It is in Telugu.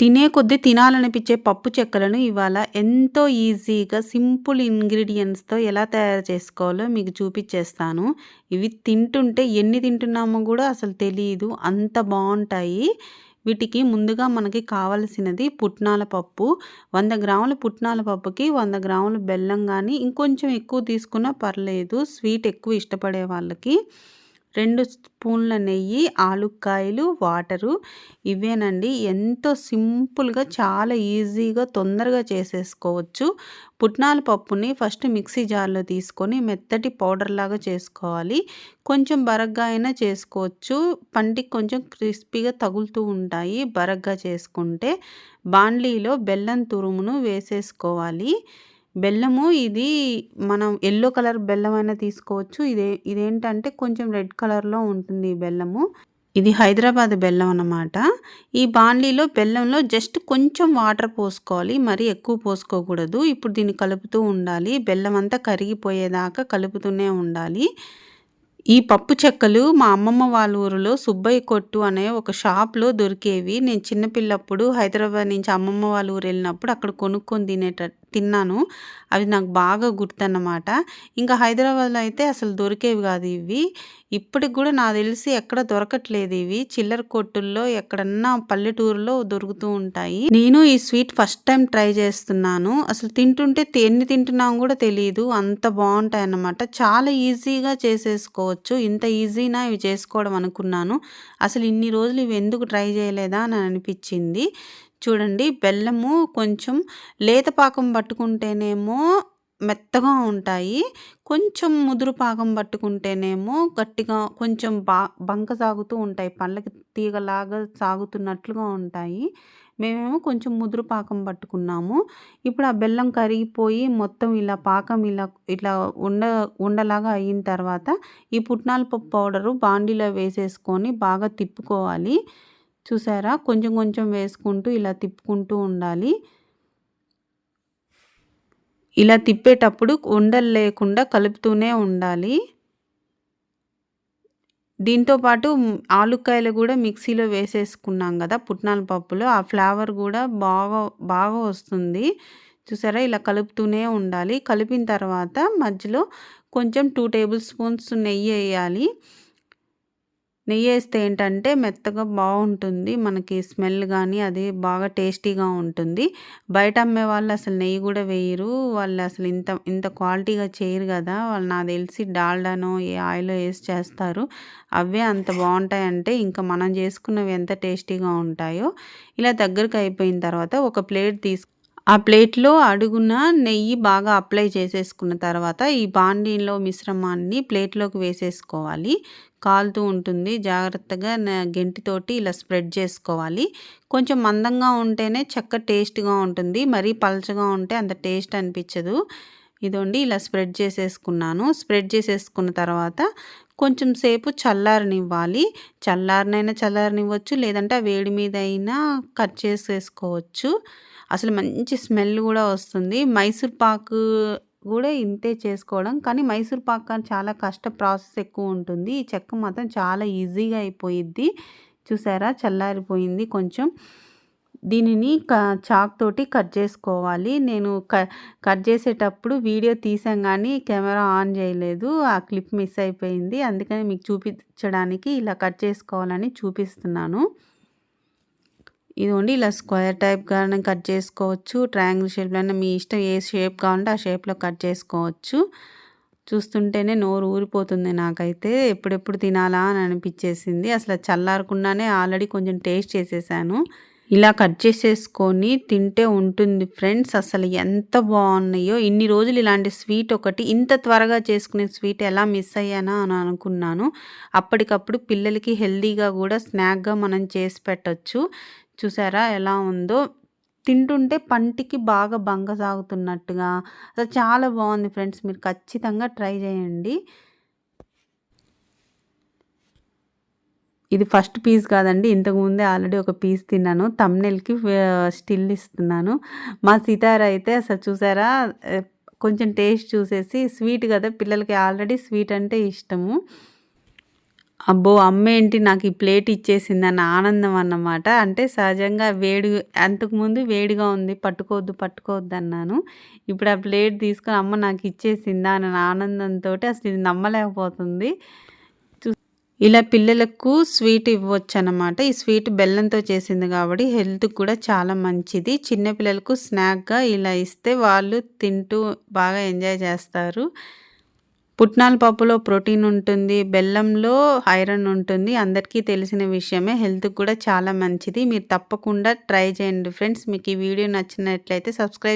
తినే కొద్దీ తినాలనిపించే పప్పు చెక్కలను ఇవాళ ఎంతో ఈజీగా సింపుల్ ఇంగ్రీడియంట్స్‌తో ఎలా తయారు చేసుకోవాలో మీకు చూపిచ్చేస్తాను. ఇవి తింటుంటే ఎన్ని తింటున్నామో కూడా అసలు తెలియదు అంత బాగుంటాయి వీటికి ముందుగా మనకి కావలసినది పుట్నాల పప్పు. వంద గ్రాముల పుట్నాల పప్పుకి వంద గ్రాముల బెల్లం కానీ ఇంకొంచెం ఎక్కువ తీసుకున్నా పర్లేదు. స్వీట్ ఎక్కువ ఇష్టపడే వాళ్ళకి. రెండు స్పూన్ల నెయ్యి, ఆలుక్కాయలు, వాటరు ఇవేనండి. ఎంతో సింపుల్‌గా చాలా ఈజీగా తొందరగా చేసేసుకోవచ్చు. పుట్నాల పప్పుని ఫస్ట్ మిక్సీ జార్‌లో తీసుకొని మెత్తటి పౌడర్‌లాగా చేసుకోవాలి. కొంచెం బరగ్గా అయినా చేసుకోవచ్చు. పంటికి కొంచెం క్రిస్పీగా తగులుతూ ఉంటాయి బరగ్గా చేసుకుంటే. బాండ్లీలో బెల్లం తురుమును వేసేసుకోవాలి. బెల్లము ఇది మనం ఎల్లో కలర్ బెల్లం అయినా తీసుకోవచ్చు. ఇదే ఇదేంటంటే కొంచెం రెడ్ కలర్‌లో ఉంటుంది ఈ బెల్లము. ఇది హైదరాబాద్ బెల్లం అన్నమాట. ఈ బాండ్లీలో బెల్లంలో జస్ట్ కొంచెం వాటర్ పోసుకోవాలి. మరి ఎక్కువ పోసుకోకూడదు. ఇప్పుడు దీన్ని కలుపుతూ ఉండాలి. బెల్లం అంతా కరిగిపోయేదాకా కలుపుతూనే ఉండాలి. ఈ పప్పు చెక్కలు మా అమ్మమ్మ వాళ్ళ ఊరిలో సుబ్బయ్య కొట్టు అనే ఒక షాప్‌లో దొరికేవి. నేను చిన్నపిల్లప్పుడు హైదరాబాద్ నుంచి అమ్మమ్మ వాళ్ళ ఊరు వెళ్ళినప్పుడు అక్కడ కొనుక్కొని తినేట తిన్నాను. అవి నాకు బాగా గుర్తన్నమాట. ఇంకా హైదరాబాద్‌లో అయితే అసలు దొరికేవి కాదు ఇవి. ఇప్పటికి కూడా నాకు తెలిసి ఎక్కడ దొరకట్లేదు ఇవి. చిల్లర కొట్టుల్లో ఎక్కడన్నా పల్లెటూరులో దొరుకుతూ ఉంటాయి. నేను ఈ స్వీట్ ఫస్ట్ టైం ట్రై చేస్తున్నాను. అసలు తింటుంటే ఎన్ని తింటున్నామో కూడా తెలియదు అంత బావుంటాయన్నమాట. చాలా ఈజీగా చేసేసుకోవచ్చు. ఇంత ఈజీనా ఇవి చేసుకోవడం అనుకున్నాను. అసలు ఇన్ని రోజులు ఇవి ఎందుకు ట్రై చేయలేదా అని అనిపించింది చూడండి బెల్లము కొంచెం లేత పాకం పట్టుకుంటేనేమో మెత్తగా ఉంటాయి. కొంచెం ముదురు పాకం పట్టుకుంటేనేమో గట్టిగా కొంచెం బా బంక సాగుతూ ఉంటాయి. పళ్ళకి తీగలాగా సాగుతున్నట్లుగా ఉంటాయి. మేమేమో కొంచెం ముదురు పాకం పట్టుకున్నాము. ఇప్పుడు ఆ బెల్లం కరిగిపోయి మొత్తం ఇలా పాకం ఇలా ఇట్లా ఉండ ఉండలాగా అయిన తర్వాత ఈ పుట్నాల పప్పు పౌడరు బాండీలో వేసేసుకొని బాగా తిప్పుకోవాలి. చూసారా? కొంచెం కొంచెం వేసుకుంటూ ఇలా తిప్పుకుంటూ ఉండాలి. ఇలా తిప్పేటప్పుడు ఉండలు లేకుండా కలుపుతూనే ఉండాలి. దీంతో పాటు ఆలుక్కాయలు కూడా మిక్సీలో వేసేసుకున్నాం కదా పుట్నాల పప్పులో ఆ ఫ్లేవర్ కూడా బాగా బాగా వస్తుంది. చూసారా? ఇలా కలుపుతూనే ఉండాలి. కలిపిన తర్వాత మధ్యలో కొంచెం టూ టేబుల్ స్పూన్స్ నెయ్యి వేయాలి నెయ్యి వేస్తే ఏంటంటే మెత్తగా బాగుంటుంది మనకి స్మెల్ కానీ అది బాగా టేస్టీగా ఉంటుంది. బయట అమ్మే వాళ్ళు అసలు నెయ్యి కూడా వేయరు. వాళ్ళు అసలు ఇంత ఇంత క్వాలిటీగా చేయరు కదా వాళ్ళు నాకు తెలిసి డాల్డానో ఏ ఆయిలో వేసి చేస్తారు. అవే అంత బాగుంటాయంటే ఇంకా మనం చేసుకున్నవి ఎంత టేస్టీగా ఉంటాయో. ఇలా దగ్గరకు అయిపోయిన తర్వాత ఒక ప్లేట్ తీసుకు ఆ ప్లేట్‌లో అడుగున నెయ్యి బాగా అప్లై చేసేసుకున్న తర్వాత ఈ బాండీలో మిశ్రమాన్ని ప్లేట్‌లోకి వేసేసుకోవాలి. కాలుతూ ఉంటుంది. జాగ్రత్తగా గెంటితోటి ఇలా స్ప్రెడ్ చేసుకోవాలి. కొంచెం మందంగా ఉంటేనే చెక్క టేస్ట్‌గా ఉంటుంది. మరీ పలచగా ఉంటే అంత టేస్ట్ అనిపించదు ఇదండి ఇలా స్ప్రెడ్ చేసేసుకున్నాను. స్ప్రెడ్ చేసేసుకున్న తర్వాత కొంచెం సేపు చల్లారనివ్వాలి. చల్లారినైనా చల్లారనివ్వచ్చు. లేదంటే ఆ వేడి మీద అయినా కట్ చేసేసుకోవచ్చు. అసలు మంచి స్మెల్ కూడా వస్తుంది. మైసూర్ పాకు కూడా ఇంతే చేసుకోవడం. కానీ మైసూర్ పాక్ చాలా కష్ట ప్రాసెస్ ఎక్కువ ఉంటుంది ఈ చెక్క మాత్రం చాలా ఈజీగా అయిపోయిద్ది. చూసారా? చల్లారిపోయింది కొంచెం. దీనిని క చాక్ తోటి కట్ చేసుకోవాలి. నేను క కట్ చేసేటప్పుడు వీడియో తీసాం కానీ కెమెరా ఆన్ చేయలేదు. ఆ క్లిప్ మిస్ అయిపోయింది. అందుకని మీకు చూపించడానికి ఇలా కట్ చేసుకోవాలని చూపిస్తున్నాను. ఇదిగోండి ఇలా స్క్వేర్ టైప్‌గానే కట్ చేసుకోవచ్చు. ట్రయాంగిల్ షేప్‌లో మీ ఇష్టం ఏ షేప్ కావాలంటే ఆ షేప్‌లో కట్ చేసుకోవచ్చు. చూస్తుంటేనే నోరు ఊరిపోతుంది నాకైతే. ఎప్పుడెప్పుడు తినాలా అని అనిపించేసింది అసలు చల్లారకుండానే ఆల్రెడీ కొంచెం టేస్ట్ చేసేసాను. ఇలా కట్ చేసేసుకొని తింటే ఉంటుంది ఫ్రెండ్స్. అసలు ఎంత బాగున్నాయో ఇన్ని రోజులు ఇలాంటి స్వీట్ ఒకటి ఇంత త్వరగా చేసుకునే స్వీట్ ఎలా మిస్ అయ్యానా అని అనుకున్నాను. అప్పటికప్పుడు పిల్లలకి హెల్తీగా కూడా స్నాక్‌గా మనం చేసి పెట్టచ్చు చూసారా ఎలా ఉందో? తింటుంటే పంటికి బాగా బంగ సాగుతున్నట్టుగా అసలు చాలా బాగుంది ఫ్రెండ్స్. మీరు ఖచ్చితంగా ట్రై చేయండి. ఇది ఫస్ట్ పీస్ కాదండి. ఇంతకు ముందే ఆల్రెడీ ఒక పీస్ తిన్నాను. తమ్నెల్కి స్టిల్ ఇస్తున్నాను. మా సితార అయితే అసలు చూసారా? కొంచెం టేస్ట్ చూసేసి స్వీట్ కదా పిల్లలకి ఆల్రెడీ స్వీట్ అంటే ఇష్టము. అబ్బో! అమ్మేంటి నాకు ఈ ప్లేట్ ఇచ్చేసిందన్న ఆనందం అన్నమాట. అంటే సహజంగా వేడి అంతకుముందు వేడిగా ఉంది పట్టుకోవద్దు, పట్టుకోవద్దు అన్నాను ఇప్పుడు ఆ ప్లేట్ తీసుకొని అమ్మ నాకు ఇచ్చేసిందా అన్న ఆనందంతో అసలు ఇది నమ్మలేకపోతుంది. ఇలా పిల్లలకు స్వీట్ ఇవ్వచ్చు అనమాట ఈ స్వీట్ బెల్లంతో చేసింది కాబట్టి హెల్త్‌కి కూడా చాలా మంచిది. చిన్నపిల్లలకు స్నాక్‌గా ఇలా ఇస్తే వాళ్ళు తింటూ బాగా ఎంజాయ్ చేస్తారు. పుట్నాల పప్పులో ప్రోటీన్ ఉంటుంది. బెల్లంలో ఐరన్ ఉంటుంది. అందరికీ తెలిసిన విషయమే. హెల్త్‌కి కూడా చాలా మంచిది. మీరు తప్పకుండా ట్రై చేయండి ఫ్రెండ్స్. మీకు ఈ వీడియో నచ్చినట్లయితే సబ్స్క్రైబ్